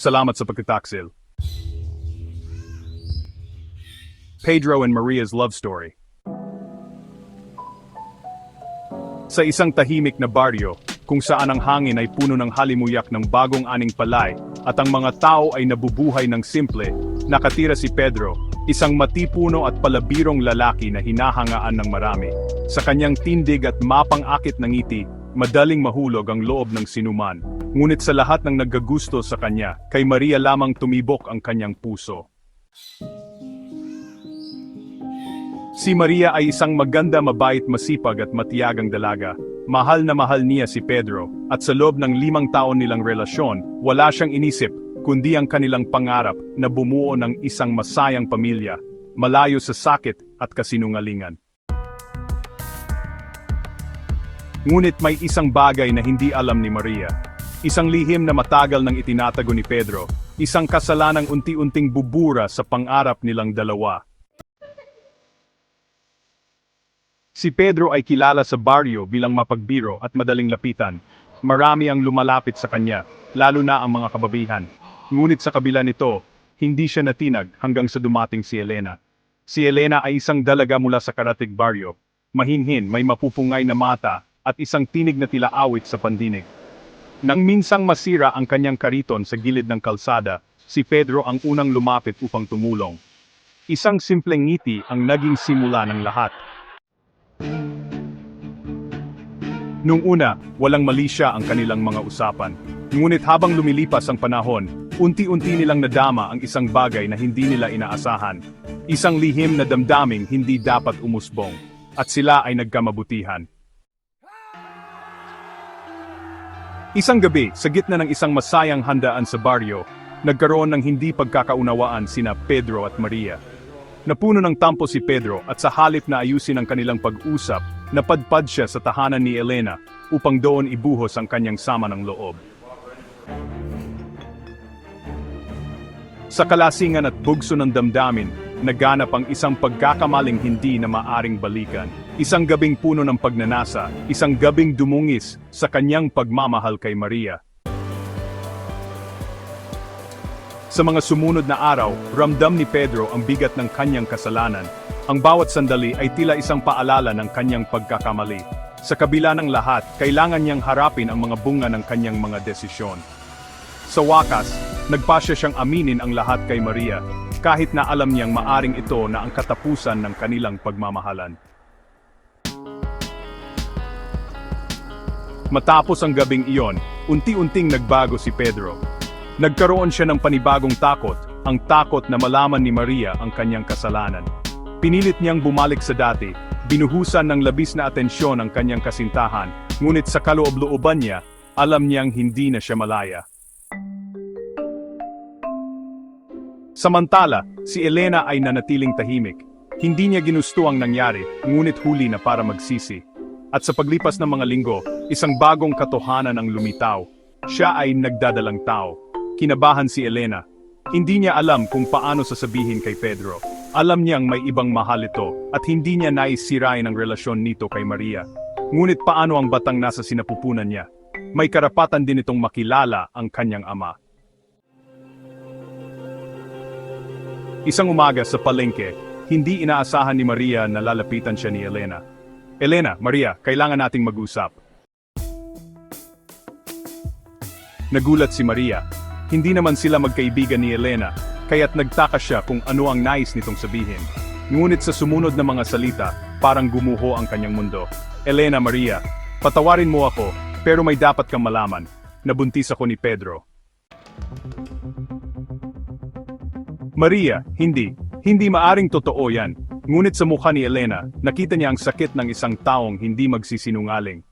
Salamat sa pagkataksil. Pedro and Maria's love story. Sa isang tahimik na baryo, kung saan ang hangin ay puno ng halimuyak ng bagong aning palay at ang mga tao ay nabubuhay ng simple, nakatira si Pedro, isang matipuno at palabirong lalaki na hinahangaan ng marami. Sa kanyang tindig at mapang-akit ng ngiti, madaling mahulog ang loob ng sinuman. Ngunit sa lahat ng naggagusto sa kanya, kay Maria lamang tumibok ang kanyang puso. Si Maria ay isang maganda, mabait, masipag at matiyagang dalaga. Mahal na mahal niya si Pedro, at sa loob ng limang taon nilang relasyon, wala siyang inisip, kundi ang kanilang pangarap na bumuo ng isang masayang pamilya, malayo sa sakit at kasinungalingan. Ngunit may isang bagay na hindi alam ni Maria. Isang lihim na matagal nang itinatago ni Pedro, isang kasalanang unti-unting bubura sa pangarap nilang dalawa. Si Pedro ay kilala sa baryo bilang mapagbiro at madaling lapitan. Marami ang lumalapit sa kanya, lalo na ang mga kababihan. Ngunit sa kabila nito, hindi siya natinag hanggang sa dumating si Elena. Si Elena ay isang dalaga mula sa Karatig Baryo. Mahinhin, may mapupungay na mata, at isang tinig na tila awit sa pandinig. Nang minsang masira ang kanyang kariton sa gilid ng kalsada, si Pedro ang unang lumapit upang tumulong. Isang simpleng ngiti ang naging simula ng lahat. Nung una, walang mali siya ang kanilang mga usapan. Ngunit habang lumilipas ang panahon, unti-unti nilang nadama ang isang bagay na hindi nila inaasahan. Isang lihim na damdaming hindi dapat umusbong. At sila ay nagkamabutihan. Isang gabi, sa gitna ng isang masayang handaan sa baryo, nagkaroon ng hindi pagkakaunawaan sina Pedro at Maria. Napuno ng tampo si Pedro at sa halip na ayusin ang kanilang pag-usap, napadpad siya sa tahanan ni Elena upang doon ibuhos ang kanyang sama ng loob. Sa kalasingan at bugso ng damdamin, naganap ang isang pagkakamaling hindi na maaring balikan. Isang gabing puno ng pagnanasa, isang gabing dumungis sa kanyang pagmamahal kay Maria. Sa mga sumunod na araw, ramdam ni Pedro ang bigat ng kanyang kasalanan. Ang bawat sandali ay tila isang paalala ng kanyang pagkakamali. Sa kabila ng lahat, kailangan niyang harapin ang mga bunga ng kanyang mga desisyon. Sa wakas, nagpasya siyang aminin ang lahat kay Maria, kahit na alam niyang maaring ito na ang katapusan ng kanilang pagmamahalan. Matapos ang gabing iyon, unti-unting nagbago si Pedro. Nagkaroon siya ng panibagong takot, ang takot na malaman ni Maria ang kanyang kasalanan. Pinilit niyang bumalik sa dati, binuhusan ng labis na atensyon ang kanyang kasintahan, ngunit sa kaloob-looban niya, alam niyang hindi na siya malaya. Samantala, si Elena ay nanatiling tahimik. Hindi niya ginusto ang nangyari, ngunit huli na para magsisi. At sa paglipas ng mga linggo, isang bagong katotohanan ang lumitaw. Siya ay nagdadalang tao. Kinabahan si Elena. Hindi niya alam kung paano sasabihin kay Pedro. Alam niyang may ibang mahal ito at hindi niya naisirain ang relasyon nito kay Maria. Ngunit paano ang batang nasa sinapupunan niya? May karapatan din itong makilala ang kanyang ama. Isang umaga sa palengke, hindi inaasahan ni Maria na lalapitan siya ni Elena. Elena, Maria, kailangan nating mag-usap. Nagulat si Maria. Hindi naman sila magkaibigan ni Elena, kaya't nagtaka siya kung ano ang nais nitong sabihin. Ngunit sa sumunod na mga salita, parang gumuho ang kanyang mundo. Elena Maria, patawarin mo ako, pero may dapat kang malaman. Nabuntis ako ni Pedro. Maria, hindi. Hindi maaring totoo yan. Ngunit sa mukha ni Elena, nakita niya ang sakit ng isang taong hindi magsisinungaling.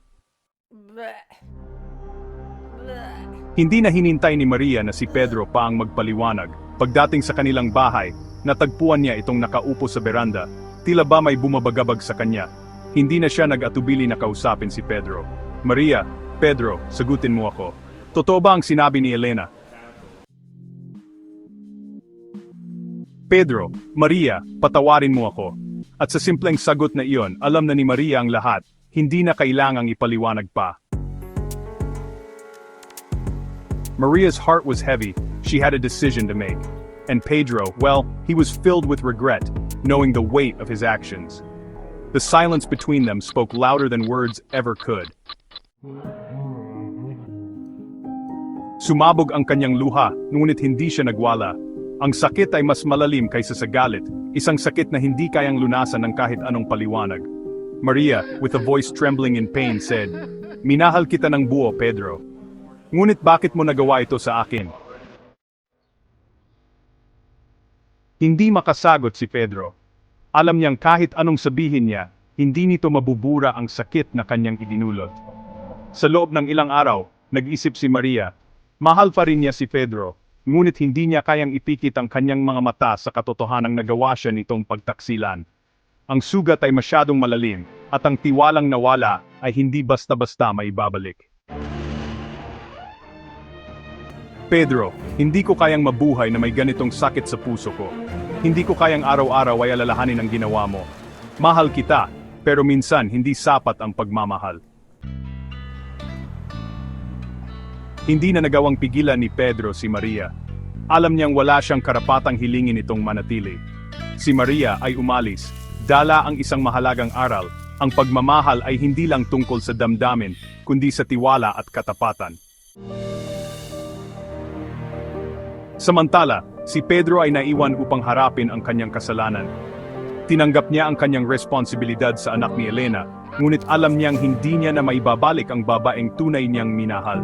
Hindi na hinintay ni Maria na si Pedro pa ang magpaliwanag. Pagdating sa kanilang bahay, natagpuan niya itong nakaupo sa beranda. Tila ba may bumabagabag sa kanya. Hindi na siya nag-atubili na kausapin si Pedro. Maria, Pedro, sagutin mo ako. Totoo ba ang sinabi ni Elena? Pedro, Maria, patawarin mo ako. At sa simpleng sagot na iyon, alam na ni Maria ang lahat, hindi na kailangang ipaliwanag pa. Maria's heart was heavy, she had a decision to make. And Pedro, well, he was filled with regret, knowing the weight of his actions. The silence between them spoke louder than words ever could. Sumabog ang kanyang luha, ngunit hindi siya nagwala. Ang sakit ay mas malalim kaysa sa galit, isang sakit na hindi kayang lunasan ng kahit anong paliwanag. Maria, with a voice trembling in pain, said, Minahal kita ng buo, Pedro. Ngunit bakit mo nagawa ito sa akin? Hindi makasagot si Pedro. Alam niyang kahit anong sabihin niya, hindi nito mabubura ang sakit na kanyang idinulot. Sa loob ng ilang araw, nag-isip si Maria, mahal pa rin niya si Pedro, ngunit hindi niya kayang ipikit ang kanyang mga mata sa katotohanang nagawa siya nitong pagtaksilan. Ang sugat ay masyadong malalim, at ang tiwalang nawala ay hindi basta-basta maibabalik. Pedro, hindi ko kayang mabuhay na may ganitong sakit sa puso ko. Hindi ko kayang araw-araw ay alalahanin ang ginawa mo. Mahal kita, pero minsan hindi sapat ang pagmamahal. Hindi na nagawang pigilan ni Pedro si Maria. Alam niyang wala siyang karapatang hilingin itong manatili. Si Maria ay umalis, dala ang isang mahalagang aral, ang pagmamahal ay hindi lang tungkol sa damdamin, kundi sa tiwala at katapatan. Samantala, si Pedro ay naiwan upang harapin ang kanyang kasalanan. Tinanggap niya ang kanyang responsibilidad sa anak ni Elena, ngunit alam niyang hindi niya na maibabalik ang babaeng tunay niyang minahal.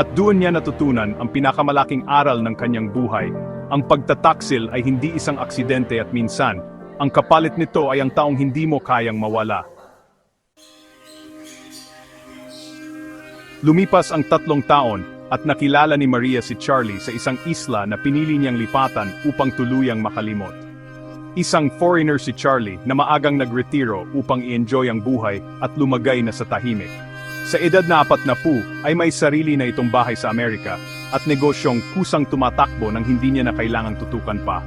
At doon niya natutunan ang pinakamalaking aral ng kanyang buhay. Ang pagtataksil ay hindi isang aksidente at minsan, ang kapalit nito ay ang taong hindi mo kayang mawala. Lumipas ang tatlong taon at nakilala ni Maria si Charlie sa isang isla na pinili niyang lipatan upang tuluyang makalimot. Isang foreigner si Charlie na maagang nagretiro upang i-enjoy ang buhay at lumagay na sa tahimik. Sa edad na apat na pu, ay may sarili na itong bahay sa Amerika at negosyong kusang tumatakbo nang hindi niya na kailangang tutukan pa.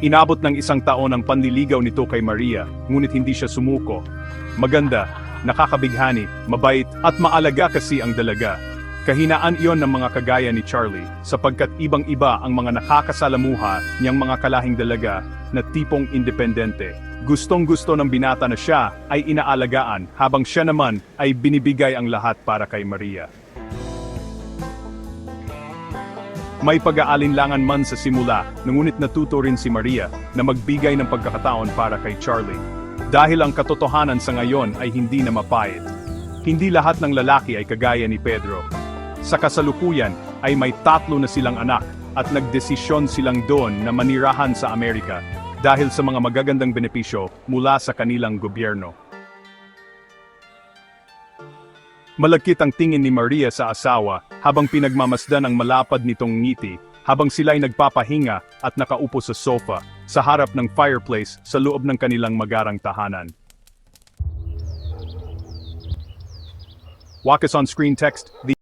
Inabot ng isang taon ang panliligaw nito kay Maria, ngunit hindi siya sumuko. Maganda, nakakabighani, mabait, at maalaga kasi ang dalaga. Kahinaan iyon ng mga kagaya ni Charlie, sapagkat ibang-iba ang mga nakakasalamuha niyang mga kalahing dalaga na tipong independente. Gustong-gusto ng binata na siya ay inaalagaan, habang siya naman ay binibigay ang lahat para kay Maria. May pag-aalinlangan man sa simula, ngunit natuto rin si Maria na magbigay ng pagkakataon para kay Charlie. Dahil ang katotohanan sa ngayon ay hindi na mapait. Hindi lahat ng lalaki ay kagaya ni Pedro. Sa kasalukuyan ay may tatlo na silang anak at nagdesisyon silang doon na manirahan sa Amerika dahil sa mga magagandang benepisyo mula sa kanilang gobyerno. Malagkit ang tingin ni Maria sa asawa habang pinagmamasdan ang malapad nitong ngiti habang sila'y nagpapahinga at nakaupo sa sofa sa harap ng fireplace sa loob ng kanilang magarang tahanan. Wakas on screen text, the